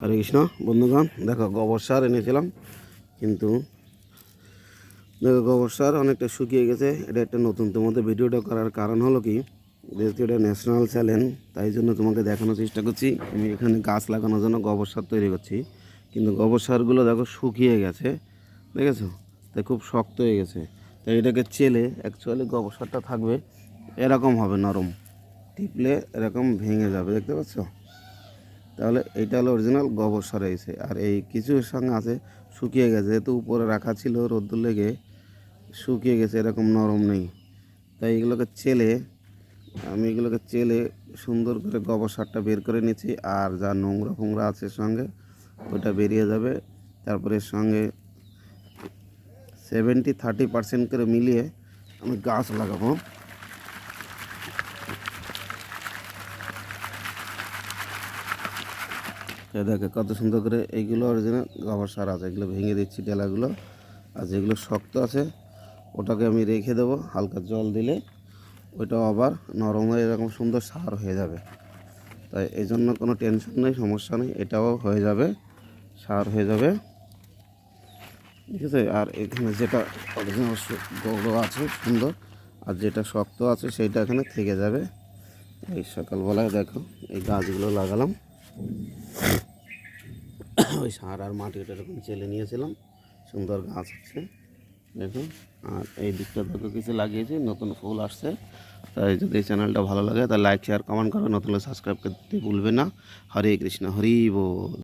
হরে কৃষ্ণ, বন্ধুগণ, দেখো গোবর সার এনেছিলাম, কিন্তু দেখো গোবর সার অনেকটা শুকিয়ে গেছে, এটা একটা নতুন তোমাদের ভিডিওটা করার কারণ হলো কি, যেহেতু এটা ন্যাশনাল চ্যানেল তাই জন্য তোমাকে দেখানোর চেষ্টা করছি, আমি এখানে গাছ লাগানোর জন্য গোবর সার তৈরি করছি, কিন্তু গোবর সারগুলো দেখো শুকিয়ে গেছে, দেখেছ? তাই খুব শক্ত হয়ে গেছে, তাই এটাকে চেলে অ্যাকচুয়ালি গোবর সারটা থাকবে, এরকম হবে নরম, টিপলে এরকম ভেঙে যাবে, দেখতে পাচ্ছ? তাহলে এটা হলো অরিজিনাল গোবর সার হয়েছে। আর এই কিছু সঙ্গে আছে, শুকিয়ে গেছে। যেহেতু উপরে রাখা ছিল রোদ্দুর লেগে, শুকিয়ে গেছে, এরকম নরম নেই। তাই এগুলোকে চেলে, আমি এগুলোকে চেলে সুন্দর করে গোবর সারটা বের করে নিচ্ছি। আর যা নোংরা ফোংরা আছে সঙ্গে ওটা বেরিয়ে যাবে। তারপরে সঙ্গে সেভেন্টি থার্টি পার্সেন্ট করে মিলিয়ে আমি গাছ লাগাবো। এ দেখে, কত সুন্দর করে এইগুলো অরিজিনাল গোবর সার আছে। এগুলো ভেঙে দিচ্ছি ডেলাগুলো। আর যেগুলো শক্ত আছে, ওটাকে আমি রেখে দেবো হালকা জল দিলে। ওইটাও আবার নরম হয়ে এরকম সুন্দর সার হয়ে যাবে। তাই এই জন্য কোনো টেনশন নেই, সমস্যা নেই, এটাও হয়ে যাবে, সার হয়ে যাবে। ঠিক আছে? আর এখানে যেটা অরিজিনাল গৌর আছে, সুন্দর। আর যেটা শক্ত আছে, সেইটা এখানে থেকে যাবে। এই সকালবেলায় দেখো, এই গাছগুলো লাগালাম। ওই সার আর মাটি ওটা এরকম চেলে নিয়েছিলাম। সুন্দর গাছ আছে, দেখুন। আর এই দিকটা দেখো কিছু লাগিয়েছি, নতুন ফুল আসছে। তাই যদি এই চ্যানেলটা ভালো লাগে, তাহলে লাইক শেয়ার কমেন্ট করবে নতুন সাবস্ক্রাইব করতে ভুলবে না। হরে কৃষ্ণ, হরি বল।